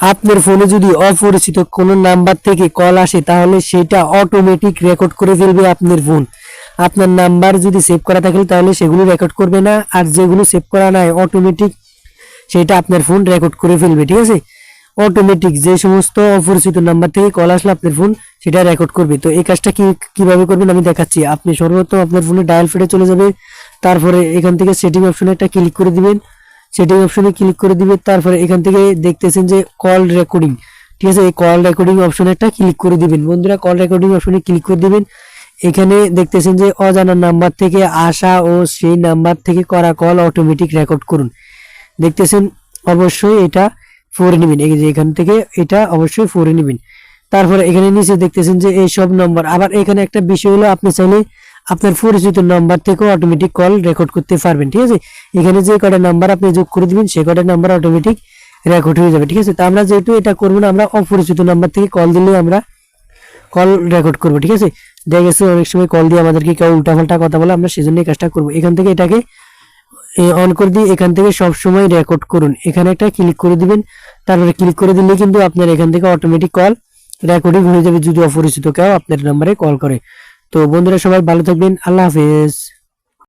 আপনার ফোনে যদি অপরিচিত কোনো নাম্বার থেকে কল আসে, তাহলে সেটা অটোমেটিক রেকর্ড করে ফেলবে আপনার ফোন আপনার নাম্বার যদি সেভ করা থাকে, তাহলে সেগুলো রেকর্ড করবে না। আর যেগুলো সেভ করা নাই অটোমেটিক সেটা আপনার ফোন রেকর্ড করে ফেলবে, ঠিক আছে? অটোমেটিক যে সমস্ত অপরিচিত নাম্বার থেকে কল আসলে আপনার ফোন সেটা রেকর্ড করবে। তো এই কাজটা কি, কীভাবে করবেন আমি দেখাচ্ছি। আপনি সর্বপ্রথম আপনার ফোনে ডায়াল ফেটে চলে যাবে। তারপরে এখান থেকে সেটিং অপশনে একটা ক্লিক করে দিবেন। সেটিং অপশনে ক্লিক করে দিবেন তারপরে এখান থেকে দেখতেছেন যে কল রেকর্ডিং ঠিক আছে, এই কল রেকর্ডিং অপশনে একটা ক্লিক করে দিবেন। বন্ধুরা কল রেকর্ডিং অপশনে ক্লিক করে দিবেন। এখানে দেখতেছেন যে অজানা নাম্বার থেকে আসা ও সেই নাম্বার থেকে করা কল অটোমেটিক রেকর্ড করুন। দেখতেছেন, অবশ্যই এটা ফোরে নেবেন। এই যে এখান থেকে এটা অবশ্যই ফোরে নেবেন। তারপরে এখানে নিচে দেখতেছেন যে এই সব নম্বর আবার এখানে একটা বিষয় হলো, আপনি চাইলে আপনার পরিচিত নাম্বার থেকেও অটোমেটিক কল রেকর্ড করতে পারবেন, ঠিক আছে? এখানে যে কটা নাম্বার আপনি যোগ করে দিবেন, সে কটা নাম্বার অটোমেটিক রেকর্ড হয়ে যাবে, ঠিক আছে? তো আমরা যেহেতু এটা করব না, আমরা অপরিচিত নাম্বার থেকে কল দিলে আমরা কল রেকর্ড করব, ঠিক আছে? দেখা গেছে অনেক সময় কল দিয়ে আমাদেরকে কেউ উল্টাপাল্টা কথা বলে, আমরা সেজন্য এই কাজটা করব। এখান থেকে এটাকে অন করে দিয়ে এখান থেকে সব সময় রেকর্ড করুন। এখানে একটা ক্লিক করে দিবেন, তারপরে ক্লিক করে দিলে কিন্তু আপনার এখান থেকে অটোমেটিক কল রেকর্ডিং হয়ে যাবে, যদি অপরিচিত কেউ আপনার নাম্বারে কল করে। তো বন্ধুরা সবাই ভালো থাকবেন। আল্লাহ হাফেজ।